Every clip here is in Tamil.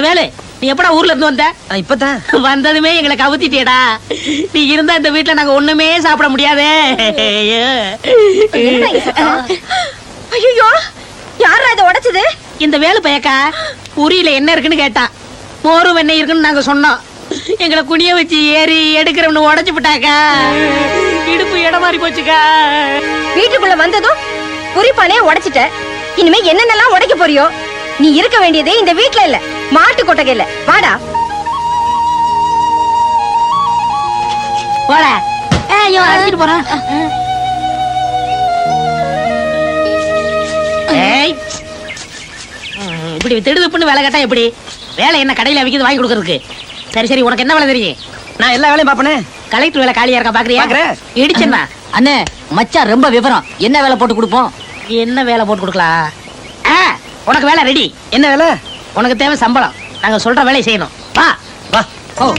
வேலு நீ எப்படா ஊர்ல இருந்து வந்த? இப்பதான். வந்ததுமே எங்களை கவுத்திட்டியடா. நீ இருந்தா இந்த வீட்ல நாங்க ஒண்ணுமே சாப்பிட முடியாதே. ஐயோ யாரா இதை உடைச்சது? இந்த வேலு பயக்கா உரியில என்ன இருக்குன்னு கேட்டான் மோரும் வெண்ணெய் இருக்குன்னு நாங்க சொன்னோம். எங்களை குனிய வச்சு ஏறி எடுக்கிறவனு உடைச்சு விட்டாக்கா. இடுப்பு இடம் மாறி போச்சுக்கா. வீட்டுக்குள்ள வந்ததும் குறிப்பானே உடைச்சிட்ட. இனிமே என்னென்னலாம் உடைக்க போறியோ? நீ இருக்க வேண்டியது இந்த வீட்ல இல்ல. மாட்டு கொட்டகையில. வாடா. போடா. ஐயோ அடிச்சிட்டு போறான் ஏய். இப்படி திடுதுப்புன்னு வேலை கேட்டா எப்படி? வேலை என்ன கடையில விக்கிறது வாங்கி கொடுக்கறதுக்கு? சரி சரி உனக்கு என்ன வேலை தெரியும்? நான் எல்லா வேலையும் பாப்பனே கலெக்டர் வேலை காலியா இருக்கா பாக்குறியா. இடிச்சேன்னா? அண்ணே மச்சான் ரொம்ப விவரம். என்ன வேலை போட்டு கொடுப்போம்? என்ன வேலை போட்டு கொடுக்கலாம்? ஆ, உனக்கு வேலை ரெடி. என்ன வேலை? உனக்கு தேவை சம்பளம். நாங்க சொல்ற வேலையை செய்யணும். வா வா. ஓ.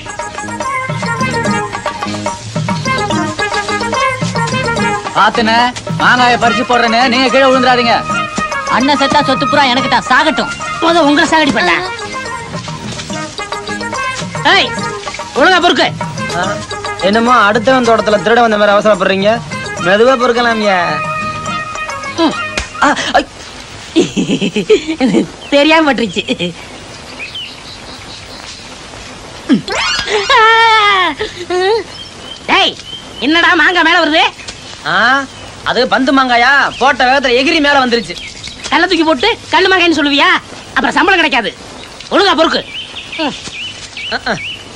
பாத்துன மாங்காய பறிச்சு போடுறேன்னு நீங்க கீழே விழுந்துடாதீங்க. அண்ணன் செத்தா சொத்து புறா எனக்கு தான் சாகட்டும். முத உங்களை சாகடி பண்ண ஏய் ஒழுங்கா பொறுக்கு. என்னமோ அடுத்தவன் தோட்டத்துல திருட வந்த மாதிரி அவசரப்படுறீங்க. மெதுவா பொறுக்கலாம்யா ம். தெரியாம பட்டுருச்சு. டேய் என்னடா மாங்காய் மேல வருது? ஆ, அது பந்து மாங்காயா? போட்ட வேகத்துல எகிரி மேல வந்துருச்சு. கல்ல தூக்கி போட்டு கல்லு மாங்காய்னு சொல்லுவியா? அப்புறம் சம்பளம் கிடைக்காது. ஒழுங்கா பொறுக்கு.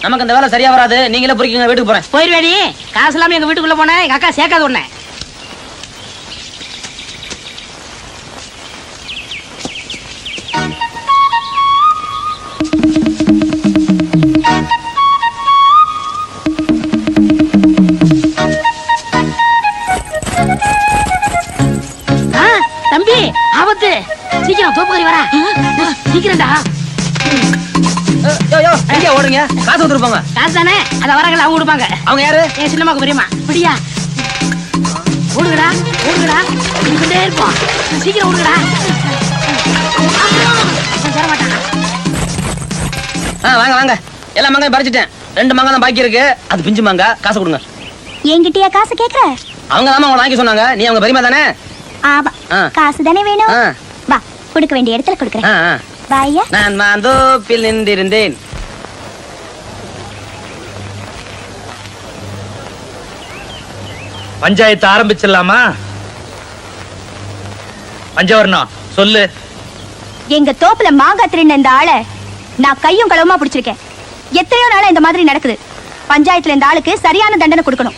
நமக்கு அந்த வேலை சரியா வராது. நீங்களே பொறுக்கிங்க வீட்டுக்கு போறேன். போயிருவேடி. காசு இல்லாம எங்க வீட்டுக்குள்ள போனேன். எங்க அக்கா சேர்க்காது உன்னை. ஓடுங்க காசு வந்துருப்பாங்க காசு தானே அதை வரங்கள் அவங்க கொடுப்பாங்க. அவங்க யாரு? என் சின்னமாக்கு பெரியம்மா. பிடியா? ஓடுங்கடா ஓடுங்கடா. ஓடிக்கிட்டே இருப்போம். சீக்கிரம் ஓடுங்கடா. ஆ வாங்க வாங்க. எல்லா மாங்காயும் பறிச்சிட்டேன். ரெண்டு மாங்காய் தான் பாக்கி இருக்கு. அது பிஞ்சு மாங்காய். காசு கொடுங்க. என்கிட்டயா காசு கேக்குற? அவங்க தான் உங்களை வாங்கி சொன்னாங்க. நீ அவங்க பெரியமா தானே? ஆமா. காசு தானே வேணும். வா கொடுக்க வேண்டிய இடத்துல கொடுக்குறேன். நான் மாந்தோப்பில் நின்றிருந்தேன். பஞ்சாயத்து ஆரம்பிச்சிடலாமா? பஞ்சவர்ணம் சொல்லு. எங்க தோப்புல மாங்காய் திருடின இந்த ஆளை நான் கையும் களவுமா பிடிச்சிருக்கேன். எத்தனையோ நாளா இந்த மாதிரி நடக்குது. பஞ்சாயத்துல இந்த ஆளுக்கு சரியான தண்டனை கொடுக்கணும்.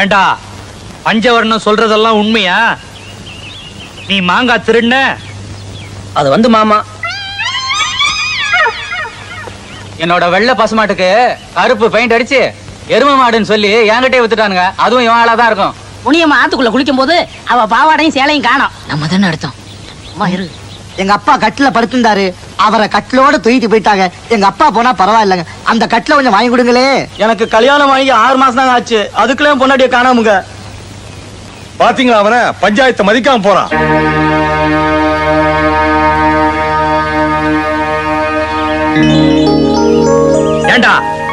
ஏண்டா பஞ்சவர்ணம் சொல்றதெல்லாம் உண்மையா? நீ மாங்காய் திருண்ண? அது வந்து மாமா. என்னோட வெள்ளை பசுமாட்டுக்கு கருப்பு பெயிண்ட் அடிச்சு எரும மாடுன்னு சொல்லி என்கிட்டயே வித்துட்டானுங்க. அதுவும் இவன் ஆளா தான் இருக்கும். முனியம்மா ஆத்துக்குள்ள குளிக்கும் போது அவ பாவாடையும் சேலையும் காணோம். நம்ம தானே அடுத்தோம். அம்மா இரு. எங்க அப்பா கட்டில படுத்திருந்தாரு. அவரை கட்டிலோட தூக்கிட்டு போயிட்டாங்க. எங்க அப்பா போனா பரவாயில்லைங்க. அந்த கட்டில கொஞ்சம் வாங்கி கொடுங்களே. எனக்கு கல்யாணம் ஆகி ஆறு மாசம் தான் ஆச்சு. அதுக்குள்ளே பொண்டாட்டிய காணாமுங்க. பாத்தீங்களா அவன? பஞ்சாயத்தை மதிக்காம போறான்.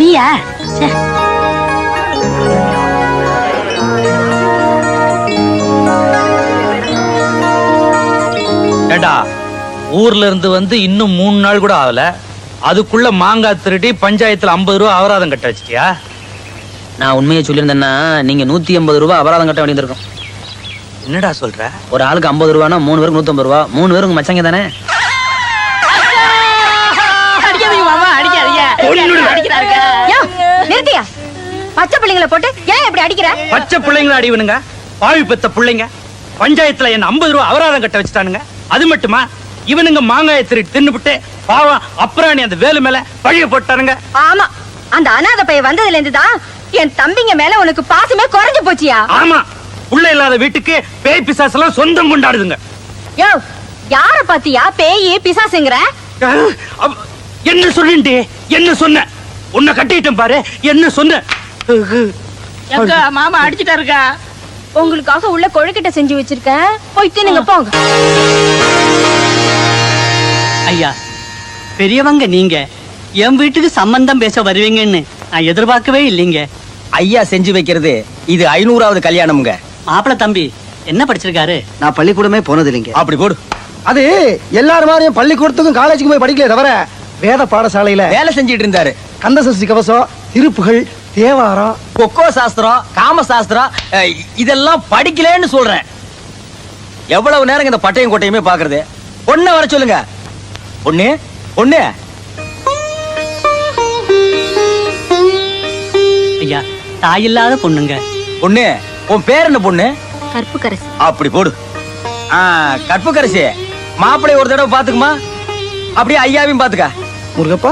நீயா. ஏண்டா ஊர்ல இருந்து வந்து இன்னும் மூணு நாள் கூட ஆகல. அதுக்குள்ள மாங்காய் திருடி பஞ்சாயத்துல ஐம்பது ரூபா அபராதம் கட்ட வச்சிட்டியா? நான் உண்மையை சொல்லியிருந்தேன்னா நீங்க நூத்தி எண்பது ரூபாய் அபராதம் கட்ட வேண்டியிருக்கும் என்னடா சொல்ற? ஒரு ஆளுக்கு ஐம்பது ரூபானா மூணு பேருக்கு நூத்தம்பது ரூபா? மூணு பேருக்கு உங்க மச்சங்க தானே அடிக்காதீங்க மாமா அடிக்காதீங்க அடிக்கிறாருங்க யோ, நிறுத்தியா பச்சை பிள்ளைங்களை போட்டு ஏன் இப்படி அடிக்கிற? பச்சை பிள்ளைங்கள அடிவனுங்க. பாவி பெத்த பிள்ளைங்க. பஞ்சாயத்துல என்ன ஐம்பது ரூபா அபராதம் கட்ட வச்சுட்டானுங்க. அது மட்டுமா? இவனுங்க மாங்காயை திருடி தின்னுபிட்டு பாவம் அப்புறம் அந்த வேலு மேல பழிய போட்டானுங்க. ஆமா. அந்த அனாதை பைய வந்ததுல இருந்து தான் என் தம்பிங்க மேல உனக்கு பாசமே குறைஞ்சு போச்சியா? ஆமா. புள்ள இல்லாத வீட்டுக்கு பேய் பிசாசெல்லாம் சொந்தம் கொண்டாடுதுங்க. யோ யார பாத்தியா பேயி பிசாசுங்கிற? என்ன சொல்லிண்டே என்ன சொன்ன? உன்னை கட்டிட்டேன் பாரு. என்ன சொன்ன? மாமா அடிச்சிட்டாருக்கா? உங்களுக்காக உள்ள கொழுக்கிட்ட செஞ்சு வச்சிருக்கேன். போய் தின்னுங்க போங்க. ஐயா பெரியவங்க நீங்க. என் வீட்டுக்கு சம்பந்தம் பேச வருவீங்கன்னு நான் எதிர்பார்க்கவே இல்லைங்க. ஐயா செஞ்சு வைக்கிறது இது ஐநூறாவது கல்யாணம்ங்க. மாப்பிள தம்பி என்ன படிச்சிருக்காரு? நான் பள்ளிக்கூடமே போனது இல்லைங்க. அப்படி போடு. அது எல்லாரும் மாதிரியும் பள்ளிக்கூடத்துக்கும் காலேஜுக்கும் போய் படிக்கல தவிர வேத பாடசாலையில வேலை செஞ்சிட்டு இருந்தாரு. கந்தசஷ்டி கவசம் திருப்புகள் தேவாரம். கொக்கோ சாஸ்திரம் காம சாஸ்திரம் அஹ், இதெல்லாம் படிக்கலன்னு சொல்றேன். எவ்வளவு நேரம் இந்த பட்டையும் கோட்டையுமே பாக்குறது பொண்ணை வர சொல்லுங்க. பொண்ணு பொண்ணு. ஐயா தாயில்லாத பொண்ணுங்க. பொண்ணு உன் பேர் என்ன பொண்ணு? கருப்பு கரசி அப்படி போடு. ஆ, கற்புக்கரசி. மாப்பிள்ளை ஒரு தடவை பாத்துக்குமா அப்படியே ஐயாவையும் பாத்துக்க முருகப்பா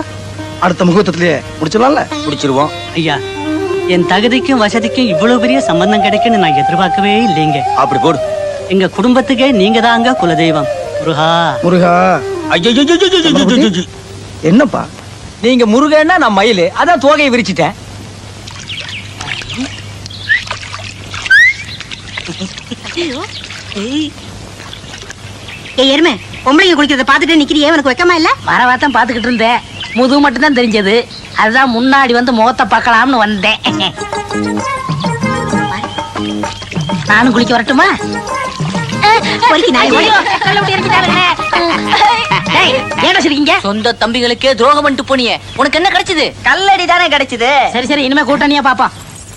அடுத்த முகூர்த்தத்திலேயே முடிச்சிடலாம்ல? முடிச்சிருவோம். ஐயா என் தகுதிக்கும் வசதிக்கும் இவ்வளவு பெரிய சம்பந்தம் கிடைக்குன்னு நான் எதிர்பார்க்கவே இல்லைங்க. அப்படி போடு. எங்க குடும்பத்துக்கே நீங்க தாங்க குலதெய்வம். முருகா. முருகா. ஐயோ என்னப்பா நீங்க முருகன்னா நான் மயில் அதான் தோகையை விரிச்சிட்டேன் ஏ எருமை பொம்பளைங்க குளிக்கிறத பாத்துட்டு நிக்கிறியே உனக்கு வெக்கமா இல்ல வரவாத்தான் பாத்துக்கிட்டு இருந்தேன் முதுகு மட்டும் தான் தெரிஞ்சது. அதுதான் முன்னாடி வந்து முகத்தை பார்க்கலாம்னு வந்தேன். நானும் குளிக்க வரட்டுமா? சொந்த தம்பிகளுக்கே துரோகம் பண்ணிட்டு போனியே. உனக்கு என்ன கிடைச்சது? கல்லடி தானே கிடைச்சது. சரி சரி இனிமே கூட்டணியா பாப்போம்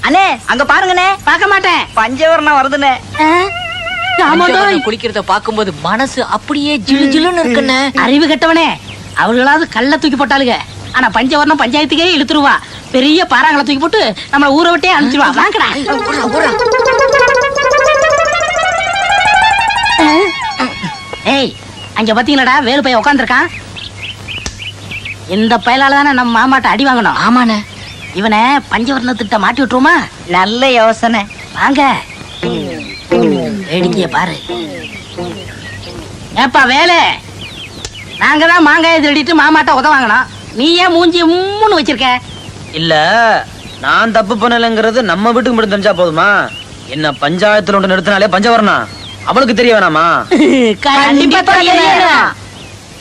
அண்ணே அங்க பாருங்கண்ணே. பார்க்க மாட்டேன். பஞ்சவரணம் வருதுண்ணே. குளிக்கிறத பாக்கும்போது மனசு அப்படியே ஜிலு ஜிலுன்னு இருக்குன்னு அறிவு கெட்டவனே. அவர்களாவது கல்ல தூக்கி போட்டாளுங்க. ஆனா பஞ்சவர்ணம் பஞ்சாயத்துக்கே இழுத்துருவா. பெரிய பாறாங்களை தூக்கி போட்டு நம்மள ஊரை விட்டே அனுப்பிச்சிருவா. வாங்கடா. ஏய் அங்க பாத்தீங்களாடா? வேலு பையன் உட்காந்துருக்கான் இந்த பயலால தானே நம்ம மாமாட்ட அடி வாங்கணும். ஆமாண்ணே. இவனை பஞ்சவர்ண திட்ட மாட்டி விட்டுருமா நல்ல யோசனை. வாங்க. வேடிக்கைய பாரு. ஏப்பா வேலை. நாங்க தான் மாங்காயை திருடிட்டு மாமாட்ட உத வாங்கணும் நீ ஏன் மூஞ்சி மூணு வச்சிருக்க. இல்ல நான் தப்பு பண்ணலைங்கிறது நம்ம வீட்டுக்கு மட்டும் தெரிஞ்சா போதுமா? என்ன பஞ்சாயத்துல ஒன்று நிறுத்தினாலே பஞ்சவரணா அவளுக்கு தெரிய வேணாமா.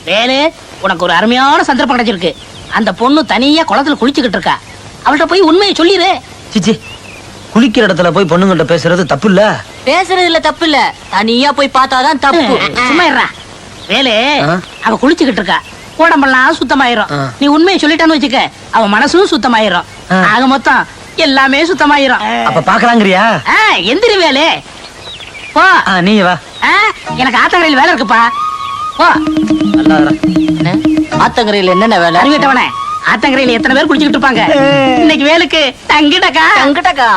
வேலு உனக்கு ஒரு அருமையான சந்தர்ப்பம் கிடைச்சிருக்கு. அந்த பொண்ணு தனியா குளத்துல குளிச்சுக்கிட்டு இருக்கா. அவள்கிட்ட போய் உண்மையை சொல்லிடு சிச்சி குளிக்கிற இடத்துல போய் பொண்ணுங்கள்ட்ட பேசுறது தப்பு இல்ல? பேசுறதுல தப்பு இல்ல. தனியா போய் பார்த்தாதான் தப்பு. சும்மா இருடா. வேலு? அவ குளிச்சுக்கிட்டு இருக்கா. உடம்பெல்லாம் சுத்தமாயிரும். நீ உண்மையை சொல்லிட்டான்னு வச்சுக்க அவ மனசும் சுத்தமாயிரும். ஆக மொத்தம் எல்லாமே சுத்தமாயிரும். அப்ப பாக்கலாங்கிறியா? எந்திரி வேலு. போ. ஆ, நீ வா. ஆ, எனக்கு ஆத்தங்கரையில் வேலை இருக்குப்பா. போ. நல்லா ஆத்தங்கரையில என்னென்ன வேலை? அறிவிட்டவனே. ஆத்தங்கரையில் எத்தனை பேர் குளிச்சுக்கிட்டு இருப்பாங்க. இன்னைக்கு வேலுக்கு தங்கிடக்கா. தங்கிட்டக்கா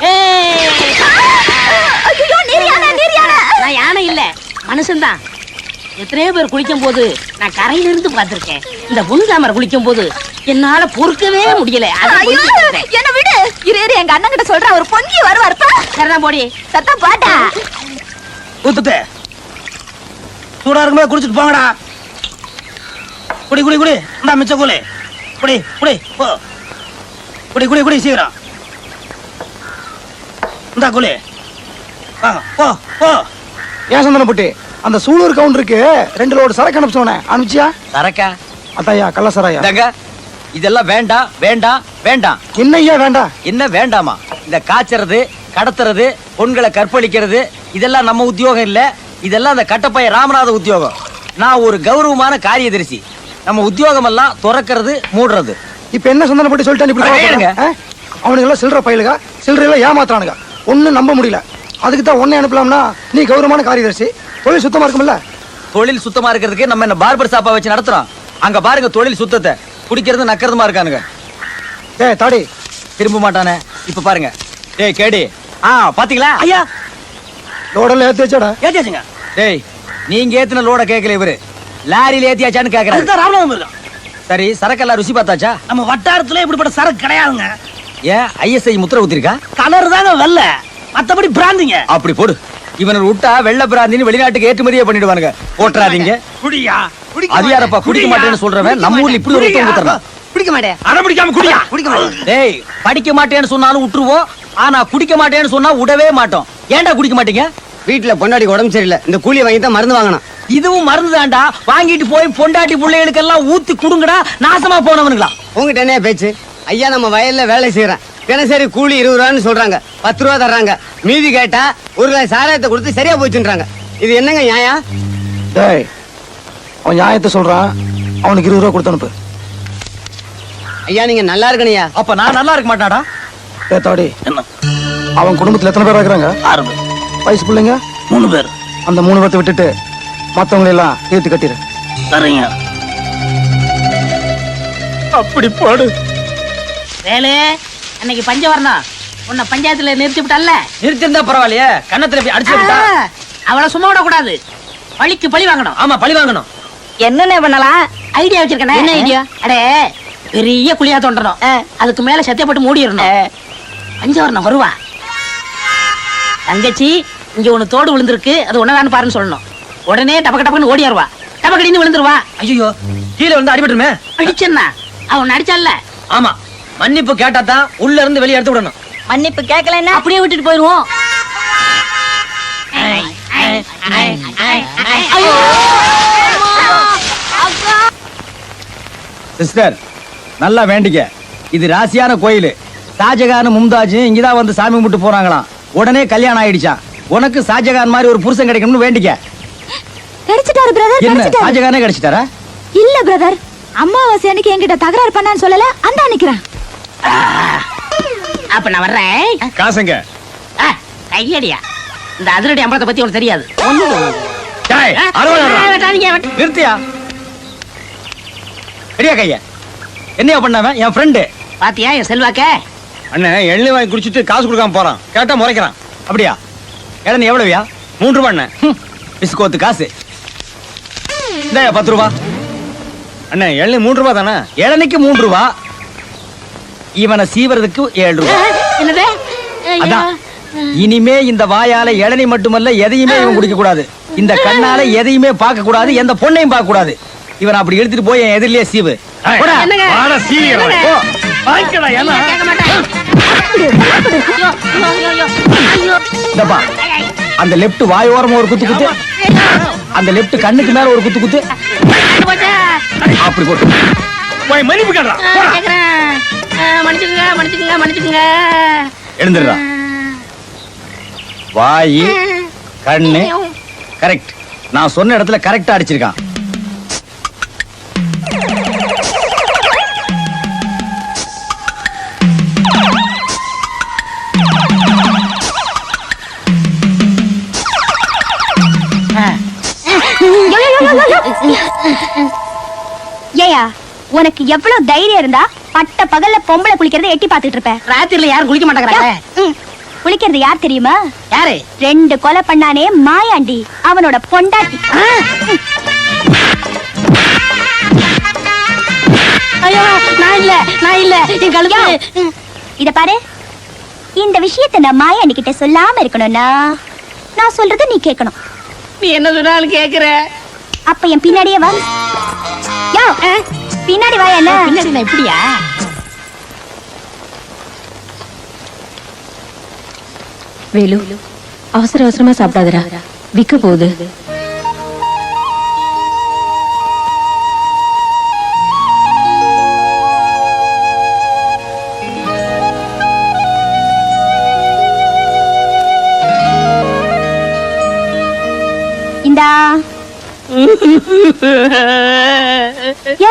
ஏய். நான் யானை இல்ல மனுஷன்தான் எத்தனையோ பேர் குளிக்கும் போது நான் கரையில இருந்து பார்த்திருக்கேன். இந்த புனிதாமர் குளிக்கும் போது என்னால பொறுக்கவே முடியல. என்ன விடு. இரு இரு எங்க அண்ணன் கிட்ட சொல்றேன். அவர் பொங்கி வருவாருப்பா சரிதான் போடி. சத்தம் பாட்டா. ஊத்துட்டு. சூடா இருக்கும்போது குடிச்சிட்டு போங்கடா. குடி குடி குடி. இந்தா மிச்ச கூலி குடி குடி போ. குடி குடி குடி சீக்கிரம். இந்தா கூலி போ போ. ஏன் சந்தனப்பட்டி? அந்த சூலூர் கவுண்டருக்கு ரெண்டு லோடு சரக்கு அனுப்பிச்சோனே அனுப்பிச்சியா? சரக்கா? அத்தாயா கள்ளசராயா. இந்தாங்க. இதெல்லாம் வேண்டாம் வேண்டாம் வேண்டாம் என்ன ஐயா வேண்டாம் என்ன வேண்டாமா? இந்த காய்ச்சறது கடத்துறது பொண்களை கற்பழிக்கிறது இதெல்லாம் நம்ம உத்தியோகம் இல்ல. இதெல்லாம் அந்த கட்டப்பைய ராமநாத உத்தியோகம். நான் ஒரு கௌரவமான காரியதரிசி. நம்ம உத்தியோகம் எல்லாம் துறக்கிறது மூடுறது. இப்ப என்ன சந்தனம் போட்டு சொல்லிட்டு? அவனுங்க எல்லாம் சில்லற பயிலுக சில்லற எல்லாம் ஏமாத்துறானுங்க. ஒண்ணும் நம்ப முடியல. அதுக்கு தான் உன்னை அனுப்பலாம்னா நீ கௌரவமான காரியதர்சி. தொழில் சுத்தமா இருக்கும்ல? தொழில் சுத்தமா இருக்கிறதுக்கு நம்ம என்ன பார்பர் ஷாப்பா வச்சு நடத்துறோம். அங்க பாருங்க தொழில் சுத்தத்தை. குடிக்கிறது நக்கிறதுமா இருக்கானுங்க. ஏய் தாடி. திரும்ப மாட்டானே. இப்ப பாருங்க. டேய் கேடி. ஆ பாத்தீங்களா? ஐயா. லோடெல்லாம் ஏத்தி வச்சாடா? ஏத்தியாச்சுங்க டேய் நீங்க ஏத்தின லோட கேட்கல இவரு. லாரியில ஏத்தியாச்சான்னு கேக்குறாரு. அதுதான் ராமநாதம் இருக்கான் சரி சரக்கெல்லாம் ருசி பார்த்தாச்சா? நம்ம வட்டாரத்துல இப்படிப்பட்ட சரக்கு கிடையாதுங்க. ஏன் ஐஎஸ்ஐ முத்திர ஊத்திருக்கா? கலர் தாங்க வெள்ள. மத்தபடி பிராந்திங்க. அப்படி போடு. இவனை விட்டா வெள்ள பிராந்தின்னு வெளிநாட்டுக்கு ஏற்றுமதியே பண்ணிடுவானுங்க. போட்டுறாதீங்க குடியா? அது யாரப்பா? குடிக்க மாட்டேன்னு சொல்றவன்? நம்ம ஊர்ல இப்படி ஒரு உத்தரவு பிடிக்க மாட்டேன். அட பிடிக்காம குடியா? பிடிக்க மாட்டேன். டேய் படிக்க மாட்டேன்னு சொன்னாலும் விட்டுருவோம். ஆனா குடிக்க மாட்டேன்னு சொன்னா விடவே மாட்டோம். ஏன்டா குடிக்க மாட்டீங்க? வீட்டுல பொண்டாடி உடம்பு சரியில்லை. இந்த கூலி வாங்கி தான் மருந்து வாங்கணும். இதுவும் மருந்து தான்டா வாங்கிட்டு போய் பொண்டாட்டி பிள்ளைகளுக்கெல்லாம் ஊத்தி குடுங்கடா. நாசமா போனவனுங்களா? உங்ககிட்ட என்ன பேச்சு? ஐயா நம்ம வயல்ல வேலை செய்யறேன் தினசரி கூலி இருபது ரூபான்னு சொல்றாங்க. பத்து ரூபா தர்றாங்க. மீதி கேட்டா ஒரு கிலோ சாராயத்தை கொடுத்து சரியா போச்சுன்றாங்க. இது என்னங்க நியாயம் டேய் அவன் நியாயத்தை சொல்றான். அவனுக்கு இருபது ரூபா கொடுத்து அனுப்பு. ஐயா நீங்க நல்லா இருக்கணையா? அப்ப நான் நல்லா இருக்க மாட்டாடா ஏ தாடி. என்ன? அவன் குடும்பத்துல எத்தனை பேர் இருக்கிறாங்க? ஆறு பேர். வயசு பிள்ளைங்க? மூணு பேர். அந்த மூணு பேர்த்த விட்டுட்டு மத்தவங்களை எல்லாம் ஏத்தி கட்டிடு. சரிங்க. அப்படி போடு. வேலு அன்னைக்கு பஞ்சம் வரணும் உன்னை பஞ்சாயத்துல நிறுத்தி விட்டல்ல நிறுத்திருந்தா பரவாயில்லையே. கன்னத்துல இப்படி அடிச்சு விட்டா அவளை சும்மா விடக்கூடாது. பழிக்கு பழி வாங்கணும். ஆமா பழி வாங்கணும். என்னென்ன பண்ணலாம் ஐடியா வச்சிருக்கேன். என்ன idea? அடே பெரிய குழியா தோண்டணும் அதுக்கு மேல சத்தியப்பட்டு மூடிடணும். பஞ்சம் வரணும் வருவா. தங்கச்சி இங்க ஒண்ணு தோடு விழுந்திருக்கு. அது ஒன்னதான்னு பாருன்னு சொல்லணும். உடனே டபக்க டபக்குன்னு ஓடியாருவா டபக்கடின்னு விழுந்துருவா. ஐயோ கீழே வந்து அடிபட்டுமே அடிச்சன்னா. அவன் அடிச்சால ஆமா. மன்னிப்பு கேட்டா தான் உள்ள இருந்து வெளியே எடுத்து விடணும். மன்னிப்பு கேட்கலன்னா அப்படியே விட்டுட்டு போயிருவோம் சிஸ்டர் நல்லா வேண்டிக்க. இது ராசியான கோயில். ஷாஜகான் மும்தாஜ் இங்கதான் வந்து சாமி கும்பிட்டு போறாங்களாம். உடனே கல்யாணம் ஆயிடுச்சான் உனக்கு ஷாஜகான் மாதிரி ஒரு புருஷன் கிடைக்கணும்னு வேண்டிக்க. கிடைச்சிட்டாரு பிரதர் என்ன கிடைச்சிட்டாரு. ஷாஜகானே கிடைச்சிட்டாரா? இல்ல பிரதர் அம்மாவாசை அன்னைக்கு என்கிட்ட தகராறு பண்ணான்னு சொல்லல அந்த நிக்கிறேன். அப்ப நான் வர்றேன். காசுங்க. கையடியா. இந்த அதிரடி அம்பலத்தை பத்தி உனக்கு தெரியாது. நிறுத்தியா? ரெடியா கைய. என்னையா பண்ணாவன் என் ஃப்ரெண்டு பாத்தியா என் செல்வாக்க? அண்ணன் எள்ளி வாங்கி குடிச்சிட்டு காசு கொடுக்காம போறான். கேட்டா முறைக்கிறான். அப்படியா? இளநீ எவ்வளவுயா? மூன்று ரூபா அண்ணன் பிஸ்கோத்து காசு. இந்தாயா பத்து ரூபா. அண்ணன் எள்ளி மூன்று ரூபா தானே? இளநிக்கு மூன்று ரூபா. இவனை சீவறதுக்கு ஏழு ரூபா. அதான். இனிமே இந்த வாயால இளநீ மட்டுமல்ல எதையுமே இவன் குடிக்க கூடாது. இந்த கண்ணால எதையுமே பார்க்க கூடாது. எந்த பொண்ணையும் பார்க்க கூடாது. இவன் அப்படி எடுத்துட்டு போய் என் எதிரிலேயே சீவு. அந்த லெஃப்ட் வாயோரமா ஒரு குத்து குத்து. அந்த லெஃப்ட் கண்ணுக்கு மேல ஒரு குத்து குத்து? அப்படி போட்டு. போய் மன்னிப்பு கேட்றா மன்னிச்சுக்குங்க மன்னிச்சுக்குங்க மன்னிச்சுக்குங்க. எழுந்துடுறா. வாய் கண்ணு கரெக்ட். நான் சொன்ன இடத்துல கரெக்டா அடிச்சிருக்கான். ஏயா உனக்கு எவ்வளவு தைரியம் இருந்தா பட்ட பகல்ல பொம்பளை குளிக்கிறத எட்டி பாத்துட்டு இருப்ப ராத்திரில யாரும் குளிக்க மாட்டேங்கிறாங்க குளிக்கிறது யார் தெரியுமா? யாரு? ரெண்டு கொலை பண்ணானே மாயாண்டி அவனோட பொண்டாட்டி. ஐயோ நான் இல்ல நான் இல்ல. என் கழுத்து. இத பாரு. இந்த விஷயத்தை நான் மாயாண்டி கிட்ட சொல்லாம இருக்கணும்னா நான் சொல்றத நீ கேட்கணும். நீ என்ன சொன்னாலும் கேக்குற. அப்ப என் பின்னாடியே வா. யோ. பின்னாடி வா என்ன? பின்னாடி நான் இப்படியா? வேலு அவசர அவசரமா சாப்பிடாதரா விக்க போகுது. இந்தா. யோ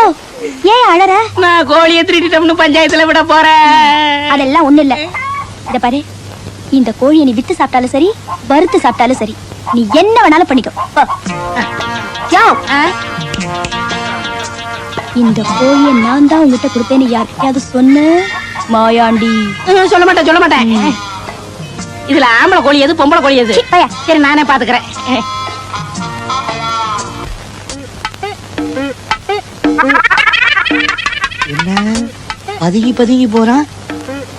ஏன் அழற. நான் கோழியை திருடிட்டோம்னு பஞ்சாயத்துல விட போறேன். அதெல்லாம் ஒண்ணு இல்ல. இத பாரு. இந்த கோழியை நீ வித்து சாப்பிட்டாலும் சரி வறுத்து சாப்பிட்டாலும் சரி நீ என்ன வேணாலும் பண்ணிக்கோ. இந்த கோழியை நான் தான் உங்ககிட்ட கொடுத்தேன்னு யார்கிட்டயாவது சொன்ன? மாயாண்டி. சொல்ல மாட்டேன் சொல்ல மாட்டேன். இதுல ஆம்பளை கோழி எது பொம்பளை கோழி எது. சரி நானே பாத்துக்கிறேன். பதுங்கி பதுங்கி போறான்.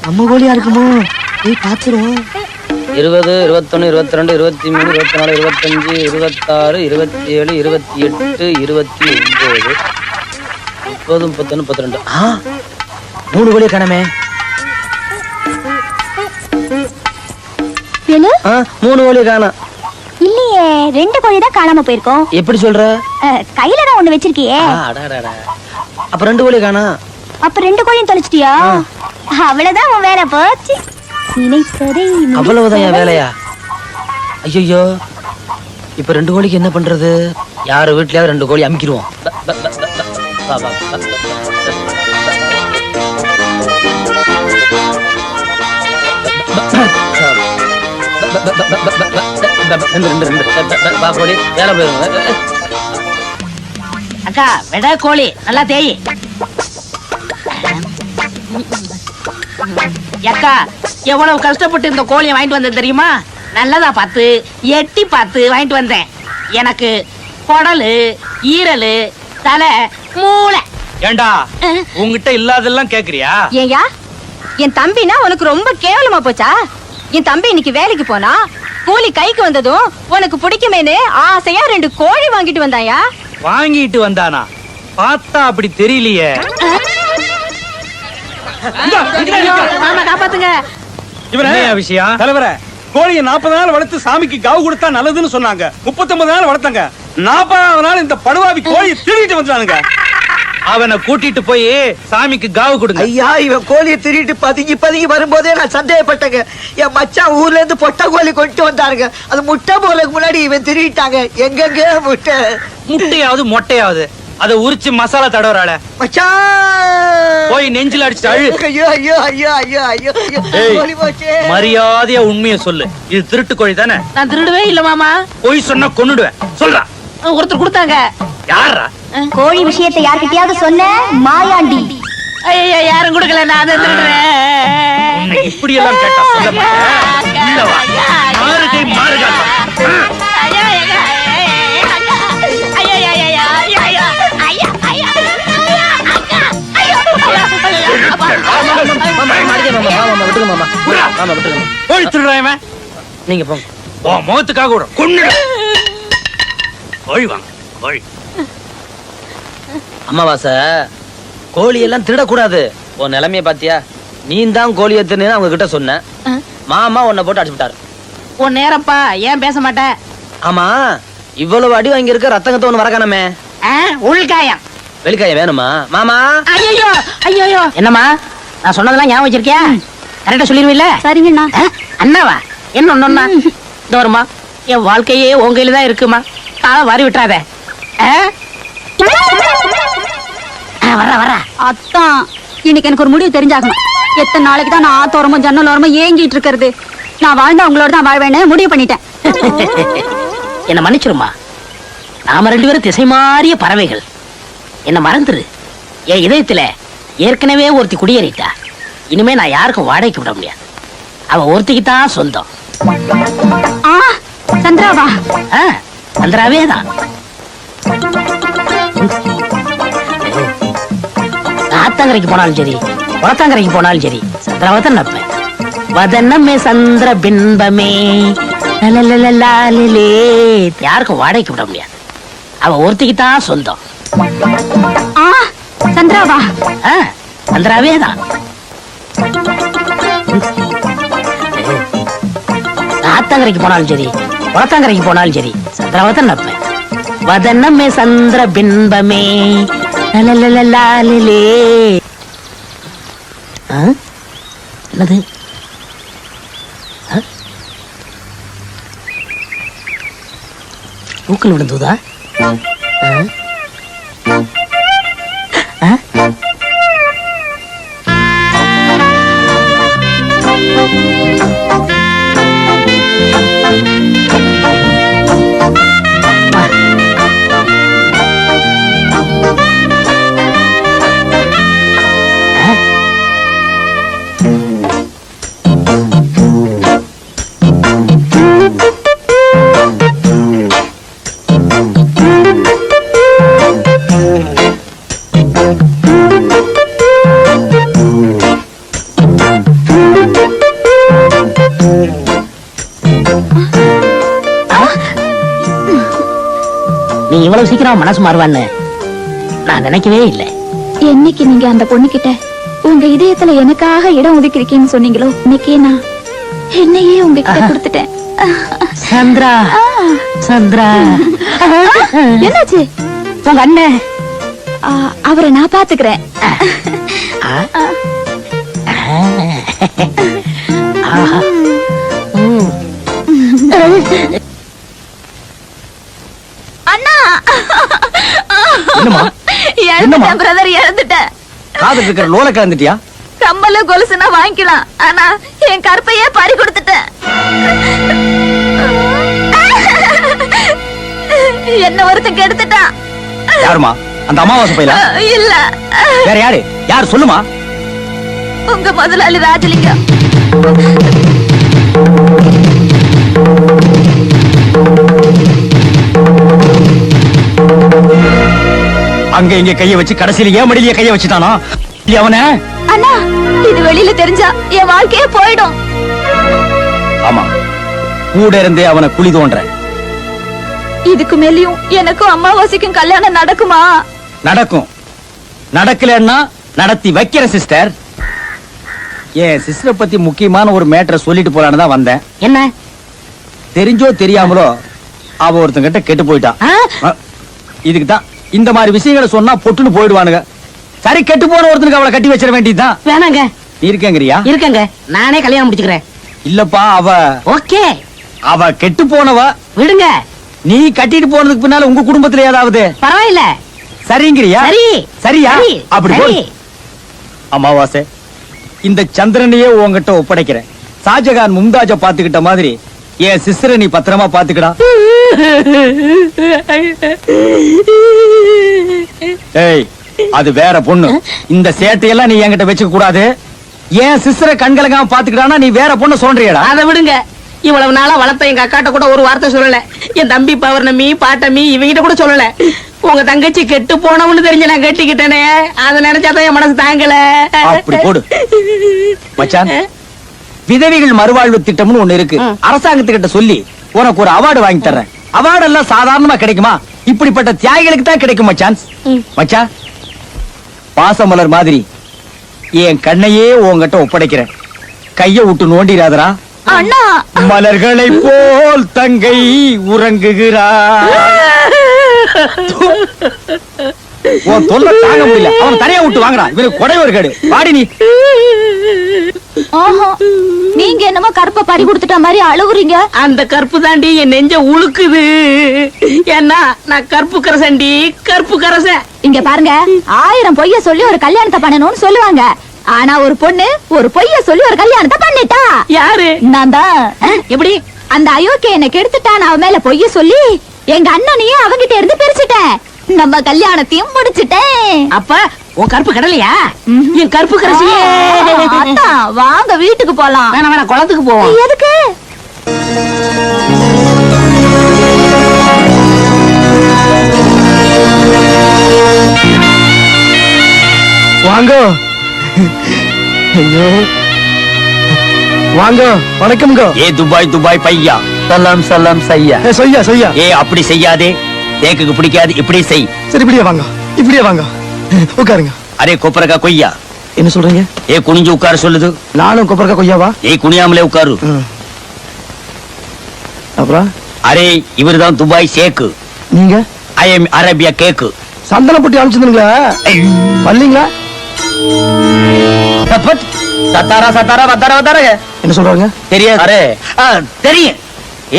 நம்ம கோழியா இருக்குமோ? போய் பாத்துருவோம். இருபது இருபத்தொன்னு இருபத்தி ரெண்டு இருபத்தி மூணு இருபத்தி நாலு இருபத்தஞ்சு இருபத்தாறு இருபத்தி ஏழு இருபத்தி எட்டு இருபத்தி ஒன்பது. முப்பது முப்பத்தொன்னு முப்பத்தி ரெண்டு ஆ? மூணு கோழியை காணமே. ஆ மூணு கோழியை காணோம் இல்லையே ரெண்டு கோழி தான் காணாம போயிருக்கோம். எப்படி சொல்ற? கையில தான் ஒண்ணு வச்சிருக்கியே. அப்ப ரெண்டு கோழி காணோம் அப்ப ரெண்டு கோழியும் தொலைச்சிட்டியா அவ்வளவுதான் உன் வேலை போச்சு நினைத்ததே அவ்வளவுதான் என் வேலையா ஐயோ இப்ப ரெண்டு கோழிக்கு என்ன பண்றது யார் வீட்லயாவது ரெண்டு கோழி அமுக்கிடுவோம் அக்கா விட கோழி நல்லா தேய் அக்கா எவ்வளவு கஷ்டப்பட்டு இந்த கோழியை வாங்கிட்டு வந்தேன் தெரியுமா? நல்லதா பார்த்து எட்டி பார்த்து வாங்கிட்டு வந்தேன். எனக்கு குடலு ஈரலு தலை மூளை. ஏண்டா உங்ககிட்ட இல்லாதெல்லாம் கேக்குறியா? ஏயா என் தம்பினா உனக்கு ரொம்ப கேவலமா போச்சா? என் தம்பி இன்னைக்கு வேலைக்கு போனா கூலி கைக்கு வந்ததும் உனக்கு பிடிக்குமேனு ஆசையா ரெண்டு கோழி வாங்கிட்டு வந்தாயா? வாங்கிட்டு வந்தானா? பார்த்தா அப்படி தெரியலையே. மாமா காப்பாத்துங்க. என்னய்யா விஷயம் தலைவரே கோழியை நாற்பது நாள் வளர்த்து சாமிக்கு காவு கொடுத்தா நல்லதுன்னு சொன்னாங்க. முப்பத்தொன்பது நாள் வளர்த்தாங்க. நாற்பதாவது நாள் இந்த படுவாவி கோழியை திருடிட்டு வந்துட்டானுங்க. அவனை கூட்டிட்டு போய் சாமிக்கு காவு கொடுங்க. ஐயா இவன் கோழியை திருட்டு பதுங்கி பதுங்கி வரும்போதே நான் சந்தேகப்பட்டேங்க. என் மச்சான் ஊர்ல இருந்து பொட்டை கோழி கொண்டு வந்தாருங்க. அது முட்டை போறதுக்கு முன்னாடி இவன் திருடிட்டாங்க. எங்கெங்க முட்டை. முட்டையாவது மொட்டையாவது. அதை உரிச்சு மசாலா தடவறாள. போய் நெஞ்சில அடிச்சுட்டு அழு. ஐயோ ஐயோ ஐயோ ஐயோ ஐயோ மரியாதையா உண்மையை சொல்லு. இது திருட்டு கோழி தானே? நான் திருடவே இல்ல மாமா. பொய் சொன்னா கொன்னுடுவேன். சொல்றா. ஒருத்தர் கொடுத்தாங்க. யாரா கோழி விஷயத்தை யார்கிட்டயாவது சொன்ன மாயாண்டி. ஐயோ யாரும் கொடுக்கல நான் அதை திருடுறேன். உன்னை இப்படி எல்லாம் கேட்டா சொல்ல மாட்டேன். கோழி திருடுறான் இவன். நீங்க போங்க. உன் முகத்துக்காக கூட கொன்னுடு. கோழி வாங்க கோழி அம்மாவாச கோழி எல்லாம் திருடக்கூடாது. உன் நிலைமைய பாத்தியா நீ தான் கோழியை திருநீன்னு அவங்க கிட்ட சொன்ன மாமா உன்னை போட்டு அடிச்சு விட்டாரு உன் நேரப்பா ஏன் பேச மாட்டேன் ஆமா இவ்வளவு அடி வாங்கி இருக்க ரத்தங்கத்தை ஒண்ணு வரக்கானமே உள்காயம். வெளிக்காய வேணுமா? மாமா? ஐயோ ஐயோ என்னம்மா? நான் சொன்னதெல்லாம் ஞாபகம் வச்சிருக்கியா? கரெக்டா சொல்லிருவீல்ல? சரிங்கண்ணா அண்ணாவா? என்ன ஒண்ணுன்னா இந்த வருமா என் வாழ்க்கையே உன் கையில தான் இருக்குமா? காலை வாரி விட்டுறாத. வர்றா வர்றா அத்தான். இன்னைக்கு எனக்கு ஒரு முடிவு தெரிஞ்சாகணும். எத்தனை நாளைக்கு தான் நான் ஆத்தோரமும் ஜன்னல் ஓரமும் ஏங்கிட்டு இருக்கிறது. நான் வாழ்ந்தா உங்களோட தான் வாழ்வேன்னு முடிவு பண்ணிட்டேன். என்ன மன்னிச்சிருமா நாம ரெண்டு பேரும் திசை மாறிய பறவைகள். என்ன மறந்துரு. என் இதயத்துல ஏற்கனவே ஒருத்தி குடியேறிட்டா. இனிமே நான் யாருக்கும் வாடகைக்கு விட முடியாது. அவ ஒருத்திக்கு தான் சொந்தம் சந்திராவா? சந்திராவே தான். ஆத்தங்கரைக்கு போனாலும் சரி குளத்தாங்கரைக்கு போனாலும் சரி சந்திராவை தான் நப்பேன் வதனமே சந்திர பின்பமே. யாருக்கும் வாடகைக்கு விட முடியாது. அவ ஒருத்திக்கு தான் சொந்தம் சந்திராவா? சந்திராவே தான். ஆத்தங்கரைக்கு போனாலும் சரி குளத்தாங்கரைக்கு போனாலும் சரி சந்திராவை தான் நப்பேன் வதனமே சந்திர பின்பமே லலலலலாலிலே. ஆ? என்னது ஆ? தூக்கல் விழுந்ததா சீக்கிரம் மனசு மாறுவான்னு நான் நினைக்கவே இல்லை. என்னைக்கு நீங்க அந்த பொண்ணுகிட்ட உங்க இதயத்துல எனக்காக இடம் ஒதுக்கிருக்கீங்கன்னு சொன்னீங்களோ இன்னைக்கு நான் என்னையே உங்ககிட்ட கொடுத்துட்டேன். சந்திரா சந்திரா. என்னாச்சு? உங்க அண்ணன். அவரை நான் பாத்துக்கிறேன் ஆஹா. ம். அண்ணா என்னம்மா? இழந்துட்டேன் பிரதர் இழந்துட்டேன் காதுக்கு இருக்கிற லோல கலந்துட்டியா? கம்மல கொலுசுனா வாங்கிக்கலாம். ஆனா என் கற்பையே பறி கொடுத்துட்டேன். என்ன ஒருத்தன் கெடுத்துட்டான். யாருமா அந்த அமாவாசை பையல இல்ல. வேற யாரு? யார்? சொல்லுமா. உங்க முதலாளி ராஜலிங்கம் அங்க இங்க கைய வச்சு கடைசியில ஏன் மடியிலேயே கைய வச்சுட்டானா? அவன? அண்ணா இது வெளியில தெரிஞ்சா என் வாழ்க்கையே போயிடும். ஆமா. கூட இருந்தே அவனை குழி தோன்ற இதுக்கு மேலயும் எனக்கும் அம்மாவாசைக்கும் கல்யாணம் நடக்குமா? நடக்கும். நடக்கலன்னா நடத்தி வைக்கிற சிஸ்டர். என் சிஸ்டரை பத்தி முக்கியமான ஒரு மேட்டரை சொல்லிட்டு போலான்னு தான் வந்தேன். என்ன? தெரிஞ்சோ தெரியாமலோ அவ ஒருத்தங்கிட்ட கெட்டு போயிட்டான்? இதுக்கு தான் இந்த மாதிரி விஷயங்களை சொன்னா பொட்டுன்னு போயிடுவானுங்க. சரி கெட்டு போன ஒருத்தனுக்கு அவளை கட்டி வச்சிட வேண்டியதுதான். வேணாங்க. நீ இருக்கேங்கிறியா? இருக்கங்க. நானே கல்யாணம் முடிச்சுக்கிறேன். இல்லப்பா அவ ஓகே. அவ கெட்டு போனவ விடுங்க. நீ கட்டிட்டு போனதுக்கு பின்னால உங்க குடும்பத்துல ஏதாவது? பரவாயில்ல. சரிங்கிறியா? சரி. சரியா? சரி, அப்படி. போய் அமாவாசை. இந்த சந்திரனையே உன்கிட்ட ஒப்படைக்கிறேன். ஷாஜகான் மும்தாஜ பாத்துக்கிட்ட மாதிரி என் சிஸ்டரை நீ பத்திரமா பாத்துக்கடா ஏய் அது வேற பொண்ணு. இந்த சேட்டையெல்லாம் நீ என்கிட்ட வச்சுக்க கூடாது. என் சிஸ்டரை கண்கலங்காம பாத்துக்கிட்டானா நீ வேற பொண்ணு சொல்றியடா அதை விடுங்க. இவ்வளவு நாளா வளர்த்த எங்க அக்காட்ட கூட ஒரு வார்த்தை சொல்லல. என் தம்பி பௌர்ணமி பாட்டமி இவங்கிட்ட கூட சொல்லல. உங்க தங்கச்சி கெட்டு போனவன்னு தெரிஞ்சு நான் கட்டிக்கிட்டேனே. அதை நினைச்சாதான் என் மனசு தாங்கல. அப்படி போடு. மச்சான் விதவைகள் மறுவாழ்வு திட்டம்னு ஒண்ணு இருக்கு. அரசாங்கத்துக்கிட்ட சொல்லி உனக்கு ஒரு அவார்டு வாங்கி தர்றேன். அவார்டு எல்லாம் சாதாரணமா கிடைக்குமா? இப்படிப்பட்ட தியாகிகளுக்கு தான் கிடைக்கும் மச்சான் ம். மச்சான் பாசமலர் மாதிரி என் கண்ணையே உன்கிட்ட ஒப்படைக்கிறேன். கைய விட்டு நோண்டிராதரா அண்ணா. மலர்களை போல் தங்கை உறங்குகிறார். உன் தொல்லை தாங்க முடியல. அவன் தனியா விட்டு வாங்குறான் இவனுக்கு கொடை ஒரு கேடு. பாடி நீ. ஆஹா நீங்க என்னமோ கருப்பை பறி கொடுத்துட்ட மாதிரி அழுகுறீங்க. அந்த கற்பு தாண்டி என் நெஞ்ச உழுக்குது. ஏன்னா நான் கற்பு கரசண்டி கற்பு கரசன் இங்க பாருங்க ஆயிரம் பொய்ய சொல்லி ஒரு கல்யாணத்தை பண்ணணும்னு சொல்லுவாங்க. ஆனா ஒரு பொண்ணு ஒரு பொய்ய சொல்லி ஒரு கல்யாணத்தை பண்ணிட்டா. யாரு? நான் தான். எப்படி? அந்த அயோக்கிய என்ன கெடுத்துட்டான் அவன் மேல பொய்ய சொல்லி எங்க அண்ணனையும் அவங்கிட்ட இருந்து பிரிச்சுட்டேன். நம்ம கல்யாணத்தையும் முடிச்சிட்டேன். அப்ப உன் கருப்பு கடலையா? என் கருப்பு கரசியே. வாங்க வீட்டுக்கு போலாம். வேணாம் வேணாம் குளத்துக்கு போவோம். எதுக்கு? வாங்க. ஐயோ. வாங்க வணக்கம்ங்க. ஏ துபாய் துபாய் பையா. சலாம் சலாம் சையா. ஏ சொய்யா சொய்யா ஏ அப்படி செய்யாதே. தேக்குக்கு பிடிக்காது இப்படி செய். சரி இப்படியே வாங்க. இப்படியே வாங்க. உட்காருங்க. அரே கொப்பரக்கா கொய்யா. என்ன சொல்றீங்க? ஏ குனிஞ்சு உட்கார சொல்லுது. நானும் கொப்பரக்கா கொய்யாவா? ஏய் குனியாமலே உட்காரு. அப்புறம்? அரே இவர்தான் துபாய் சேக்கு நீங்க? ஐ எம் அரேபியா கேக்கு. சந்தனப்பட்டி அனுப்பிச்சிருந்தீங்களா? வரலீங்களா? சத்தாரா சத்தாரா வத்தாரா வத்தாரா என்ன சொல்றாங்க தெரியாது. அரே. தெரியும்.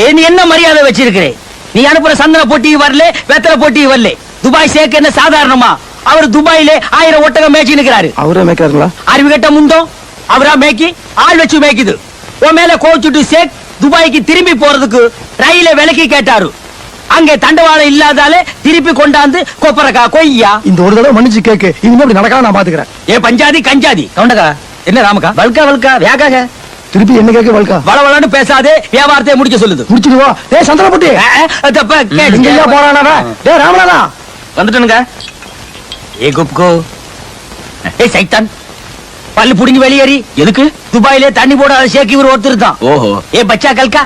ஏ நீ என்ன மரியாதை வச்சிருக்கிறே? நீ அனுப்புற சந்தன போட்டி வரல வெத்தலை போட்டி வரல. துபாய் சேக் என்ன சாதாரணமா? அவர் துபாயிலே ஆயிரம் ஒட்டகம் மேய்ச்சி நிக்கிறாரு அவரே மேய்க்கிறாருங்களா? அறிவு கட்ட முந்தோம் அவரா மேய்க்கி? ஆள் வச்சு மேய்க்குது. உன் மேல கோச்சுட்டு சேக் துபாய்க்கு திரும்பி போறதுக்கு ரயில விலைக்கு கேட்டாரு. அங்கே தண்டவாளம் இல்லாதாலே திருப்பி கொண்டாந்து கொப்பரக்கா கொய்யா. இந்த ஒரு தடவை மன்னிச்சு கேக்கு. இனிமே அப்படி நடக்காம நான் பாத்துக்கிறேன். ஏ பஞ்சாதி கஞ்சாதி. கவுண்டகா என்ன ராமக்கா? வல்கா வல்கா வேகாக. திருப்பி என்ன கேட்க வல்கா வளவளன்னு பேசாதே வியாபாரத்தை முடிக்க சொல்லுது. முடிச்சிட்டு வா. டேய் சந்திர போட்டி அஹ், அஹ், தப்பா. எங்கேயா போறானவ டேய் ராமநாதா. வந்துட்டனுங்க. ஏ குப்கோ. ஏய் சைத்தான். பல்லு புடிங்கி வெளியேறி. எதுக்கு? துபாயிலே தண்ணி போடாத ஷேக் இவர் ஒருத்தர் தான். ஓஹோ. ஏ பச்சா கல்கா?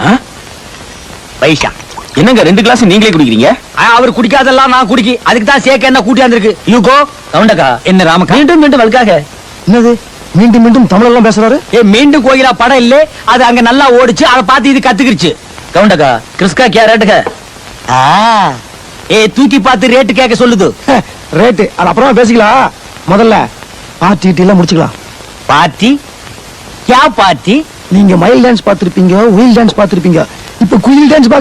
பைசா என்னங்க ரெண்டு கிளாஸ் நீங்களே குடிக்கிறீங்க? அவர் குடிக்காதெல்லாம் நான் குடிக்கி. அதுக்கு தான் சேக்க என்ன கூட்டி வந்திருக்கு யூகோ. கவுண்டக்கா. என்ன ராமக்கா? மீண்டும் மீண்டும் வல்காக. என்னது? மீண்டும் மீண்டும் தமிழ் எல்லாம் பேசுறாரு? ஏ மீண்டும் கோயிலா படம் இல்ல. அது அங்க நல்லா ஓடிச்சு. அதை பார்த்து இது கத்துக்கிருச்சு. கவுண்டக்கா கிறிஸ்கா கே ரேட்டுக ஏ தூக்கி பார்த்து ரேட்டு கேட்க சொல்லுது. ரேட்டு. அது அப்புறமா பேசிக்கலாம். முதல்ல பார்ட்டி டீ எல்லாம் முடிச்சுக்கலாம். பார்ட்டி கே பார்ட்டி நீங்க மயில் டான்ஸ் பார்த்திருப்பீங்க உயில் டான்ஸ் பார்த்திருப்பீங்க. இப்ப குயில் டான்ஸ்